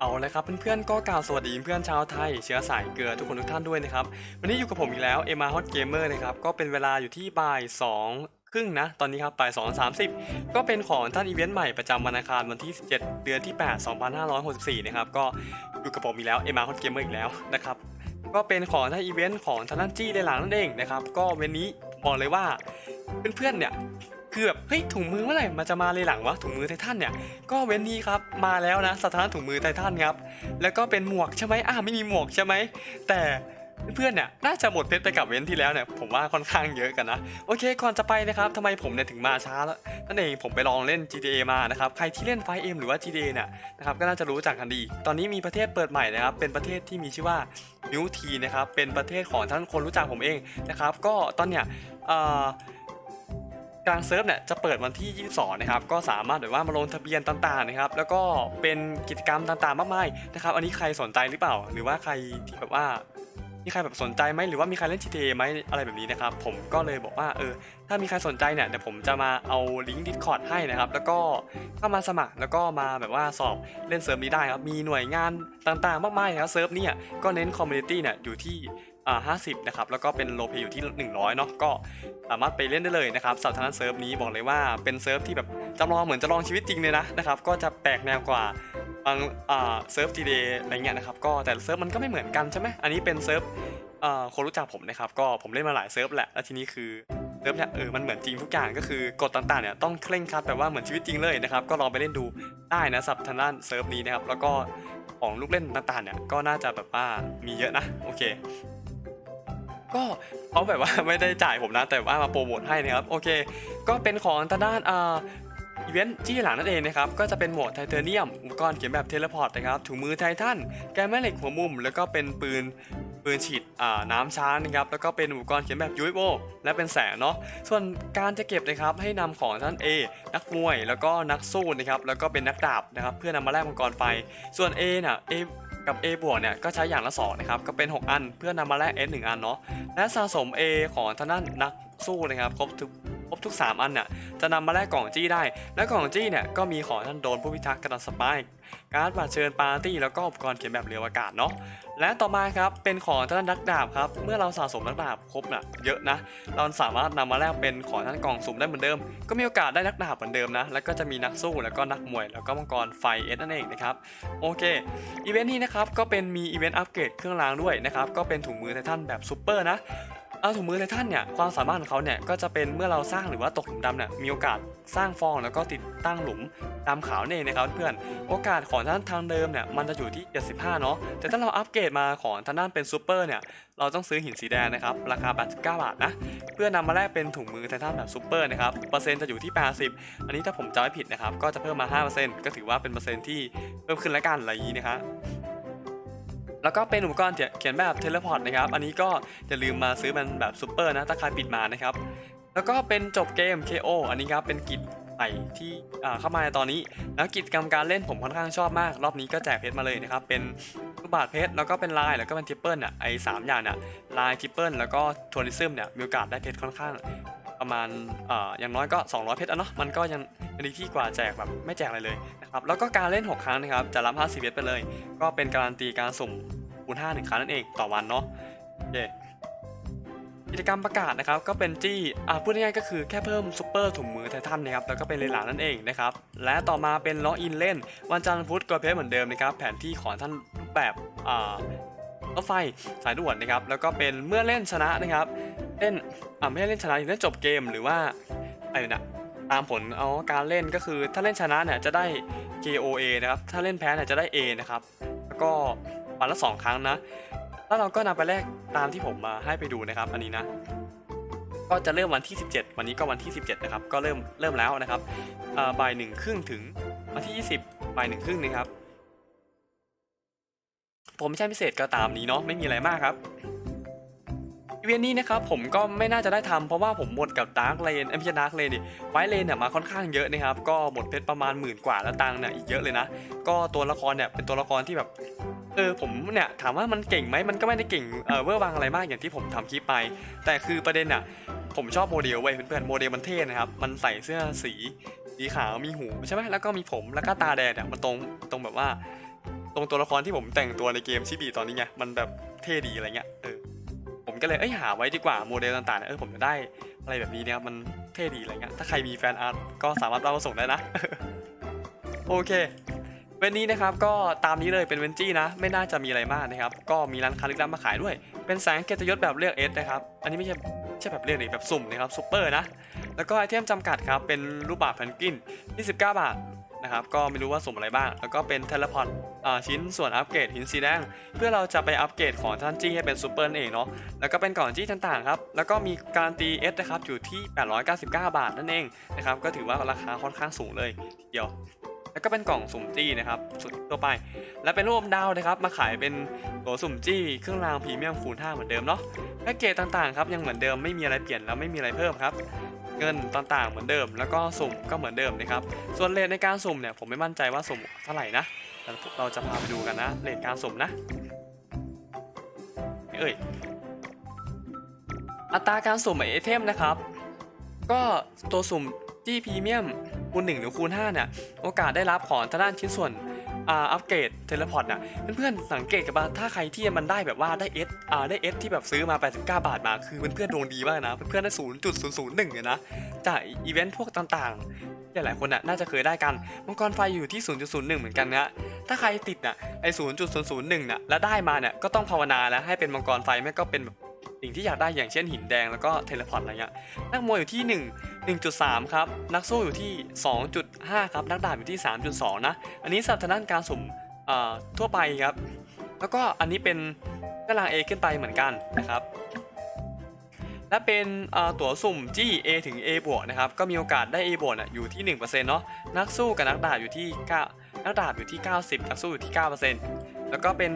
เอาเลยครับเพื่อนๆก็กล่าวสวัสดีเพื่อนชาวไทย เชื้อสายเกลือทุกคนทุกท่านด้วยนะครับ วันนี้อยู่กับผมอีกแล้วเอมาฮอตเกมเมอร์นะครับ ก็เป็นเวลาอยู่ที่บ่ายสองครึ่งนะ ตอนนี้ครับบ่ายสองสามสิบก็เป็นของท่านอีเวนต์ใหม่ประจำวันอังคารวันที่ 17 เดือนที่ 8 2564 นะครับ ก็อยู่กับผมอีกแล้วเอมาฮอตเกมเมอร์อีกแล้วนะครับก็เป็นของท่านอีเวนต์ของท่านจี้ในหลังนั่นเองนะครับก็เวนนี้บอกเลยว่าเพื่อนๆเนี่ย คือแบบเฮ้ยถุงมือเมื่อไหร่มันจะมาเลยหลังวะถุงมือไททันเนี่ยก็เว้นนี้ครับมาแล้วนะสถานถุงมือไททันครับแล้วก็เป็นหมวกใช่ไหมอ่าไม่มีหมวกใช่ไหมแต่เพื่อนเนี่ยน่าจะหมดเพชรไปกับเว้นที่แล้วเนี่ยผมว่าค่อนข้างเยอะกันนะโอเคก่อนจะไปนะครับทำไมผมเนี่ยถึงมาช้าแล้วนั่นเองผมไปลองเล่น GTA มานะครับใครที่เล่น 5M หรือว่า GTA เนี่ยนะครับก็น่าจะรู้จักกันดี ตอนนี้มีประเทศเปิดใหม่นะครับเป็นประเทศที่มีชื่อว่ามิวทีนะครับเป็นประเทศของท่านคนรู้จักผมเองนะครับก็ตอนเนี้ยเอ่อ กางเซิร์ฟเนี่ยจะเปิดวันที่ 22 นะครับ ก็สามารถแบบว่ามาลงทะเบียนต่างๆนะครับ แล้วก็เป็นกิจกรรมต่างๆ มากมายนะครับ อันนี้ใครสนใจหรือเปล่า หรือว่าใครที่แบบว่ามีใครแบบสนใจไหมหรือว่ามีใครเล่น GTA ไหมอะไรแบบนี้นะครับ ผมก็เลยบอกว่าเออ ถ้ามีใครสนใจเนี่ยเดี๋ยวผมจะมาเอาลิงก์ Discord ให้นะครับ แล้วก็เข้ามาสมัครแล้วก็มาแบบว่าสอบเล่นเซิร์ฟนี้ได้ครับ มีหน่วยงานต่างๆ มากมายนะครับเซิร์ฟเนี่ยก็เน้นคอมมูนิตี้เนี่ยอยู่ที่ อ่า50 นะครับ แล้วก็เป็นโลเพอยู่ที่ 100 เนาะ ก็สามารถไปเล่นได้เลยนะครับสำหรับทางด้านเซิร์ฟนี้บอกเลยว่าเป็นเซิร์ฟที่แบบจำลองเหมือนจะลองชีวิตจริงเลยนะนะครับ ก็จะแปลกแนวกว่าบางอ่าเซิร์ฟ GTA อะไรเงี้ยนะครับ ก็แต่เซิร์ฟมันก็ไม่เหมือนกันใช่ไหมอันนี้เป็นเซิร์ฟอ่าคนรู้จักผมนะครับ ก็ผมเล่นมาหลายเซิร์ฟแหละ แล้วทีนี้คือเซิร์ฟเนี่ยเออมันเหมือนจริงทุกอย่างก็คือกฎต่างๆเนี่ยต้องเคร่งครัดแบบว่าเหมือนชีวิตจริงเลยนะครับ ก็ลองไปเล่นดูได้นะสับทางด้านเซิร์ฟนี้นะครับ แล้วก็ของลูกเล่นต่างๆเนี่ยก็น่าจะแบบว่ามีเยอะนะ โอเค ก็เขาแบบว่าไม่ได้จ่ายผมนะแต่ว่ามาโปรโมทให้นะครับโอเค ก็เป็นของทางด้านอ่าอีเวนต์ที่หลังนั่นเองนะครับ ก็จะเป็นหมวดไทเทเนียม อุปกรณ์เขียนแบบเทเลพอร์ตนะครับ ถุงมือไททัน แกนแม่เหล็กหัวมุม แล้วก็เป็นปืนปืนฉีดน้ำช้านะครับ แล้วก็เป็นอุปกรณ์เขียนแบบ UFO และเป็นแสงเนาะ ส่วนการจะเก็บนะครับให้นำของท่าน A นักมวย แล้วก็นักสู้นะครับ แล้วก็เป็นนักดาบนะครับ เพื่อนำมาแลกมังกรไฟ ส่วน A น่ะ A กับ A บวกเนี่ยก็ใช้อย่างละ2นะครับก็เป็น 6 อันเพื่อนำมาแลก S 1อันเนาะและสะสม A ของทางด้านนัก สู้นะครับครบทุกครบทุก 3 อันเนี่ยจะนำมาแลกกล่องจี้ได้ และกล่องจี้เนี่ยก็มีของท่านโดนผู้พิทักษ์กระดานสปายการ์ดบัตรเชิญปาร์ตี้แล้วก็อุปกรณ์เขียนแบบเรืออากาศเนาะและต่อมาครับเป็นของท่านนักดาบครับเมื่อเราสะสมนักดาบครบน่ะเยอะนะ เราสามารถนำมาแลกเป็นของท่านกล่องสุ่มได้เหมือนเดิม ก็มีโอกาสได้นักดาบเหมือนเดิมนะแล้วก็จะมีนักสู้แล้วก็นักมวย แล้วก็มังกรไฟเอสนั่นเองนะครับโอเคอีเวนต์นี้นะครับก็เป็นมีอีเวนต์อัปเกรดเครื่องรางด้วยนะครับก็เป็นถุงมือไททันแบบซูเปอร์นะ เอาถุงมือไททันเนี่ยความสามารถของเขาเนี่ยก็จะเป็นเมื่อเราสร้างหรือว่าตกหลุมดำเนี่ยมีโอกาสสร้างฟองแล้วก็ติดตั้งหลุมดำขาวนั่นเองนะครับเพื่อนโอกาสของท่านทางเดิมเนี่ยมันจะอยู่ที่ 75 เนาะแต่ถ้าเราอัปเกรดมาของทางด้านเป็นซูเปอร์เนี่ยเราต้องซื้อหินสีแดงนะครับราคา 89 บาทนะเพื่อนำมาแลกเป็นถุงมือไททันแบบซูเปอร์นะครับเปอร์เซ็นต์จะอยู่ที่ 80 อันนี้ถ้าผมจำไม่ผิดนะครับก็จะเพิ่มมา 5%ก็ถือว่าเป็นเปอร์เซ็นต์ที่เพิ่มขึ้นและกันอะไรอย่างนี้นะครับ แล้วก็เป็นอุปกรณ์เขียนแบบเทเลพอร์ตนะครับ อันนี้ก็อย่าลืมมาซื้อมันแบบซูเปอร์นะ ถ้าใครปิดมานะครับ แล้วก็เป็นจบเกม KO อันนี้ครับเป็นกิจใหม่ที่เข้ามาในตอนนี้ แล้วกิจกรรมการเล่นผมค่อนข้างชอบมาก รอบนี้ก็แจกเพชรมาเลยนะครับ เป็นลูกบาทเพชร แล้วก็เป็นลายแล้วก็เป็นทิปเปิลอะไอ้สามอย่างเนี่ยลายทิปเปิลแล้วก็ทัวริซึมเนี่ยมีโอกาสได้เพชรค่อนข้าง ประมาณออย่างน้อยก็ 200 เพชรอะเนาะมันก็ยังดีที่กว่าแจกแบบไม่แจกอะไรเลยนะครับแล้วก็การเล่น 6 ครั้งนะครับจะรับ50เพชรไปเลย ก็เป็นการันตีการสุ่มคูณ5หนึ่งครั้งนั่นเองต่อวันเนาะเกิจกรรมประกาศนะครับก็เป็นจี้อ่าพูดง่ายๆก็คือแค่เพิ่มซุปเปอร์ถุงมือไททันนะครับแล้วก็เป็นเลนหลานนั่นเองนะครับและต่อมาเป็นล็อกอินเล่น วันจันทร์พุธกดเพชรเหมือนเดิมนะครับแผนที่ของท่านรูปแบบอ่ารถไฟสายด่วนนะครับแล้วก็เป็นเมื่อเล่นชนะนะครับ เล่นอ่าไม่ใช่เล่นชนะเล่นจบเกมหรือว่าอะไรนะตามผลเอาการเล่นก็คือถ้าเล่นชนะเนี่ยจะได้ KOA นะครับถ้าเล่นแพ้เนี่ยจะได้ A นะครับแล้วก็วันละ2ครั้งนะแล้วเราก็นำไปแลกตามที่ผมมาให้ไปดูนะครับ อันนี้นะ ก็จะเริ่มวันที่ 17 วันนี้ก็วันที่ 17 นะครับ ก็เริ่มเริ่มแล้วนะครับบ่ายหนึ่งครึ่งถึงวันที่ 20บ่ายหนึ่งครึ่งนะครับผมไม่ใช่พิเศษก็ตามนี้เนาะไม่มีอะไรมากครับ อีเวนต์นี้นะครับผมก็ไม่น่าจะได้ทำเพราะว่าผมหมดกับดาร์กเลนไม่ใช่ดาร์กเลนดิไวเลนเนี่ยมาค่อนข้างเยอะนะครับก็หมดเพชรประมาณหมื่นกว่าแล้วตังเนี่ยอีกเยอะเลยนะ ก็ตัวละครเนี่ยเป็นตัวละครที่แบบเออผมเนี่ยถามว่ามันเก่งไหมมันก็ไม่ได้เก่งเออเวอร์วังอะไรมากอย่างที่ผมทำคลิปไป แต่คือประเด็นอะผมชอบโมเดลเว้ยเพื่อนๆโมเดลมันเท่นะครับมันใส่เสื้อสีสีขาวมีหูใช่ไหมแล้วก็มีผมแล้วก็ตาแดงเนี่ยมันตรงตรงแบบว่า ตรงตัวละครที่ผมแต่งตัวในเกมชิบีตอนนี้ไงมันแบบเท่ดีอะไรเงี้ยเออ ก็เลยเอ้ยหาไว้ดีกว่าโมเดลต่างๆเนี่ยเออผมจะได้อะไรแบบนี้เนี่ยครับมันเท่ดีอะไรเงี้ยถ้าใครมีแฟนอาร์ตก็สามารถเอามาส่งได้นะ โอเคเวนนี้นะครับก็ตามนี้เลยเป็นเวนจี้นะ ไม่น่าจะมีอะไรมากนะครับ ก็มีร้านค้าลึกลับมาขายด้วย เป็นแสงเกียรติยศแบบเลือกเอสนะครับ อันนี้ไม่ใช่ไม่ใช่แบบเลือกหรือแบบสุ่มนะครับซูเปอร์นะ แล้วก็ไอเทมจำกัดครับ เป็นรูปบาทแพนกิน 29 บาท นะครับ ก็ไม่รู้ว่าสุ่มอะไรบ้าง แล้วก็เป็นเทเลพอร์ตชิ้นส่วนอัปเกรดหินสีแดง เพื่อเราจะไปอัปเกรดของท่านจี้ให้เป็นซูเปอร์เองเนาะ แล้วก็เป็นกล่องจี้ต่างๆครับ แล้วก็มีการตีเอสนะครับอยู่ที่ 899 บาทนั่นเองนะครับ ก็ถือว่าราคาค่อนข้างสูงเลยทีเดียวแล้วก็เป็นกล่องสุ่มจี้นะครับสุดตัวไป และเป็นรูปดาวนะครับ มาขายเป็นตัวสุ่มจี้เครื่องรางพรีเมียมคูณ5เหมือนเดิมเนาะแพ็กเกจต่างๆครับยังเหมือนเดิมไม่มีอะไรเปลี่ยนแล้วไม่มีอะไรเพิ่มครับ เงินต่างๆเหมือนเดิม แล้วก็สุ่มก็เหมือนเดิมนะครับ ส่วนเลทในการสุ่มเนี่ยผมไม่มั่นใจว่าสุ่มเท่าไหร่นะแต่เราจะพาไปดูกันนะเลทการสุ่มนะเอ้ยอัตราการสุ่มไอเทมนะครับ ก็ตัวสุ่มจี้พรีเมียมคูณ1หรือคูณ5เนี่ยโอกาสได้รับของทางด้านชิ้นส่วน อ่าอัปเกรดเทเลพอร์ตน่ะเพื่อนๆสังเกตกันบ้างถ้าใครที่มันได้แบบว่าได้เอสอ่าได้เอสที่แบบซื้อมา 89 บาทมาคือเพื่อนๆดวงดีมากนะเพื่อนๆได้ 0.001เลยนะจากอีเวนต์พวกต่างๆ หลายๆคนน่ะน่าจะเคยได้กันมังกรไฟอยู่ที่ 0.01 เหมือนกันนะถ้าใครติดน่ะไอ้0.001น่ะแล้วได้มาเนี่ยก็ต้องภาวนาแล้วให้เป็นมังกรไฟไม่ก็เป็นแบบ สิ่งที่อยากได้อย่างเช่นหินแดงแล้วก็เทเลพอร์ตอะไรเงี้ยนักมวยอยู่ที่ 1 1.3 ครับ นักสู้อยู่ที่ 2.5 ครับ นักดาบอยู่ที่ 3.2 นะ อันนี้สำหรับทางด้านการสุ่มทั่วไปครับ แล้วก็อันนี้เป็นกำลัง A ขึ้นไปเหมือนกันนะครับและเป็นตั๋วสุ่มจี้ A ถึง A บวกนะครับ ก็มีโอกาสได้ A บวกอยู่ที่ 1%เนาะนักสู้กับนักดาบอยู่ที่9นักดาบอยู่ที่ 90 นักสู้อยู่ที่ 9%แล้วก็เป็น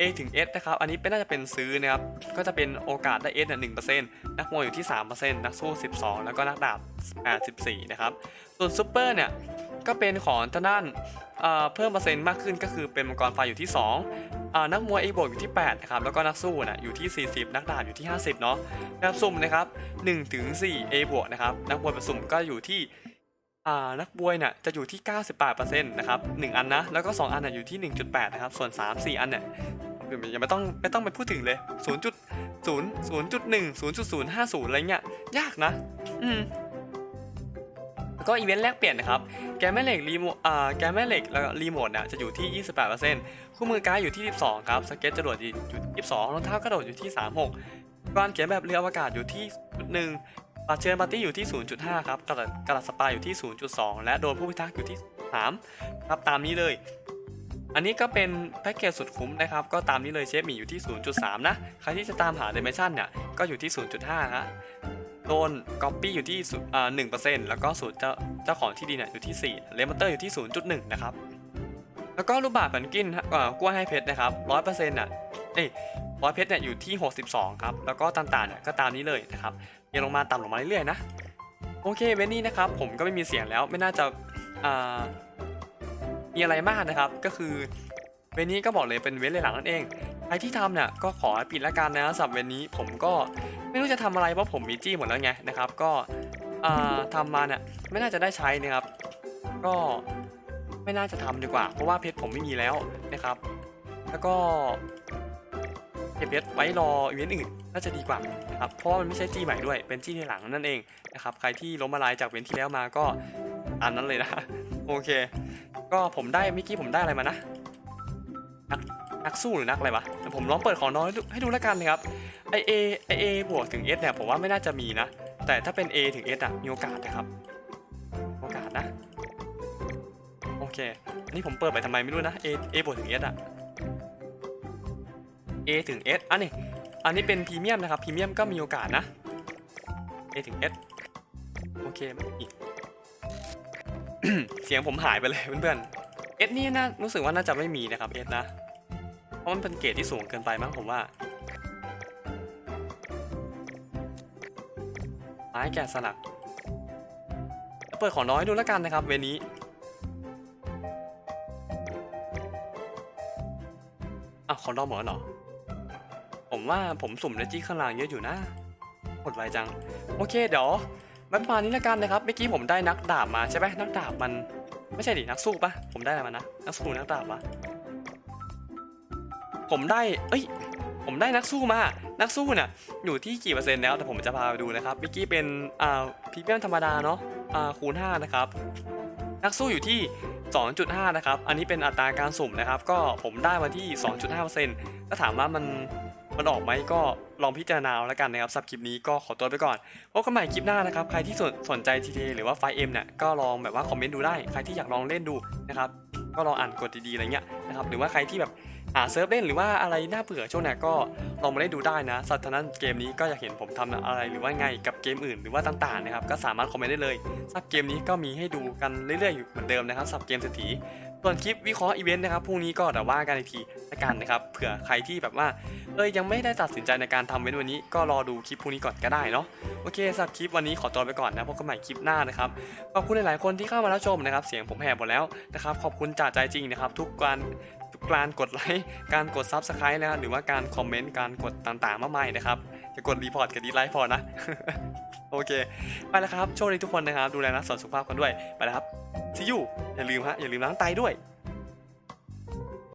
A ถึง S นะครับ อันนี้เป็นน่าจะเป็นซื้อนะครับ ก็จะเป็นโอกาสได้ S เนี่ย1%นักมวยอยู่ที่3%นักสู้12แล้วก็นักดาบ84นะครับ ส่วนซูเปอร์เนี่ย ก็เป็นของทางด้านเอ่อเพิ่มเปอร์เซ็นต์มากขึ้นก็คือเป็นมังกรไฟอยู่ที่2อ่านักมวย A บวกอยู่ที่8นะครับแล้วก็นักสู้น่ะอยู่ที่ 40 นักดาบอยู่ที่ 50เนาะแบบสุ่มนะครับ1ถึง4 A บวกนะครับนักมวยแบบสุ่มก็อยู่ที่นักบวยเนี่ยจะอยู่ที่ 98%นะครับ1อันนะแล้วก็ 2 อันน่ะอยู่ที่ 1.8นะครับส่วน 3 4 อันเนี่ย ยังไม่ต้องไม่ต้องไปพูดถึงเลย0.0 0.1 0.050อะไรเงี้ยยากนะ อืมแล้วก็อีเวนต์แลกเปลี่ยนนะครับ แกมแม่เหล็กรีโมอ่าแกมแม่เหล็กแล้วก็รีโมทเนี่ยจะอยู่ที่ 28%คู่มือการ์ดอยู่ที่ 12 ครับ สเก็ตจรวดอยู่ที่22รองเท้ากระโดดอยู่ที่ 36การเขียนแบบเรืออวกาศอยู่ที่1ปัดเชิญปาร์ตี้อยู่ที่ 0.5 ครับกระดาษกระดาษสปาอยู่ที่ 0.2 และโดนผู้พิทักษ์อยู่ที่ 3 ครับ ตามนี้เลย อันนี้ก็เป็นแพ็กเกจสุดคุ้มนะครับ ก็ตามนี้เลยเชฟหมีอยู่ที่ 0.3 นะ ใครที่จะตามหาเดเมชั่นเนี่ย ก็อยู่ที่ 0.5ฮะโดนก๊อปปี้อยู่ที่อ่าหนึ่งเปอร์เซ็นต์แล้วก็ศูนย์เจ้าเจ้าของที่ดินเนี่ยอยู่ที่สี่เลมอนเตอร์อยู่ที่ศูนย์จุดหนึ่งนะครับแล้วก็รูปแบบแผ่นกินอ่ากล้วยให้เพชรนะครับร้อยเปอร์เซ็นต์อะเอ้ยร้อยเพชรเนี่ยอยู่ที่หกสิบสองครับแล้วก็ต่างๆเนี่ยก็ตามนี้เลยนะครับเรียงลงมาต่ำลงมาเรื่อยๆนะโอเคเวนนี่นะครับผมก็ไม่มีเสียงแล้วไม่น่าจะอ่า มีอะไรมากนะครับ ก็คือเวนนี้ก็บอกเลยเป็นเว้นเลยหลังนั่นเองใครที่ทำเนี่ยก็ขอปิดละกันนะสำหรับเวนนี้ผมก็ไม่รู้จะทำอะไรเพราะผมมีจี้หมดแล้วไงนะครับ ก็อ่าทำมาเนี่ยไม่น่าจะได้ใช้นะครับ ก็ไม่น่าจะทำดีกว่า เพราะว่าเพชรผมไม่มีแล้วนะครับ แล้วก็เก็บเพชรไว้รออีเวนต์อื่นน่าจะดีกว่าครับเพราะว่ามันไม่ใช่จี้ใหม่ด้วยเป็นจี้ในหลังนั่นเองนะครับ ใครที่ล้มละลายจากเวนที่แล้วมาก็อันนั้นเลยนะโอเค ก็ผมได้เมื่อกี้ผมได้อะไรมานะนักสู้หรือนักอะไรวะผมลองเปิดของน้องให้ดูให้ดูแล้วกันนะครับไอเอไอเอบวกถึง S เนี่ยผมว่าไม่น่าจะมีนะ แต่ถ้าเป็น A ถึง S อะมีโอกาสนะครับโอกาสนะโอเคอันนี้ผมเปิดไปทำไมไม่รู้นะ A A บวกถึง S อะ A ถึง S อันนี้อันนี้เป็นพรีเมียมนะครับพรีเมียมก็มีโอกาสนะ A ถึง S โอเคอีก เสียงผมหายไปเลยเพื่อนๆ S นี่น่ารู้สึกว่าน่าจะไม่มีนะครับ S นะ เพราะมันเป็นเกรดที่สูงเกินไปมั้งผมว่าไม้แกะสลัก เปิดของน้อยดูแล้วกันนะครับเวนี้อะของดอมหมดแล้วเหรอ ผมว่าผมสุ่มในจี้ข้างล่างเยอะอยู่นะหมดไวจัง โอเคเดี๋ยว ไม่ประมาณนี้ล้วกันนะครับเมื่อกี้ผมได้นักดาบมาใช่ไหมนักดาบมัน ไม่ใช่ดินักสู้ปะผมได้อะไรมานะนักสู้นักดาบปะผมได้ เอ้ย ผมได้นักสู้มา นักสู้เนี่ยอยู่ที่กี่เปอร์เซ็นต์แล้ว แต่ผมจะพาไปดูนะครับเมื่อกี้เป็นอ่าพรีเมียมธรรมดาเนาะอ่าคูณ5นะครับ นักสู้อยู่ที่ 2.5 นะครับ อันนี้เป็นอัตราการสุ่มนะครับ ก็ผมได้มาที่ 2.5%ถ้าถามว่ามัน มันออกไหมก็ลองพิจารณาแล้วกันนะครับสับคลิปนี้ก็ขอตัวไปก่อนพบกันใหม่คลิปหน้านะครับใครที่สนสนใจ GTA หรือว่าไฟเอ็มเนี่ยก็ลองแบบว่าคอมเมนต์ดูได้ ใครที่อยากลองเล่นดูนะครับก็ลองอ่านกดดีๆอะไรเงี้ยนะครับหรือว่าใครที่แบบ หาเซิร์ฟเล่นหรือว่าอะไรน่าเบื่อช่วงนี้ก็ลองมาเล่นดูได้นะสัตว์นั้นเกมนี้ก็อยากเห็นผมทำอะไรหรือว่าไงกับเกมอื่นหรือว่าต่างๆนะครับก็สามารถคอมเมนต์ได้เลยสับเกมนี้ก็มีให้ดูกันเรื่อยๆอยู่เหมือนเดิมนะครับสับเกมเศรษฐีส่วนคลิปวิเคราะห์อีเวนต์นะครับพรุ่งนี้ก็เดี๋ยวว่ากันอีกทีละกันนะครับเผื่อใครที่แบบว่าเอ้ยยังไม่ได้ตัดสินใจในการทำเว้นวันนี้ ก็รอดูคลิปพรุ่งนี้ก่อนก็ได้เนาะโอเคสำหรับคลิปวันนี้ขอตัวไปก่อนนะพบกันใหม่คลิปหน้านะครับขอบคุณหลายๆคนที่เข้ามารับชมนะครับเสียงผมแหบหมดแล้วนะครับขอบคุณจากใจจริงนะครับทุกการ การกดไลค์ การกดซับสไครต์นะครับหรือว่าการคอมเมนต์ การกดต่างๆ มากมายนะครับ จะกดรีพอร์ตกับดีไลค์พอนะ โอเค ไปแล้วครับ โชคดีทุกคนนะครับ ดูแลรักษาสุขภาพกันด้วย ไปแล้วครับซียูอย่าลืมฮะ อย่าลืมล้างไตด้วย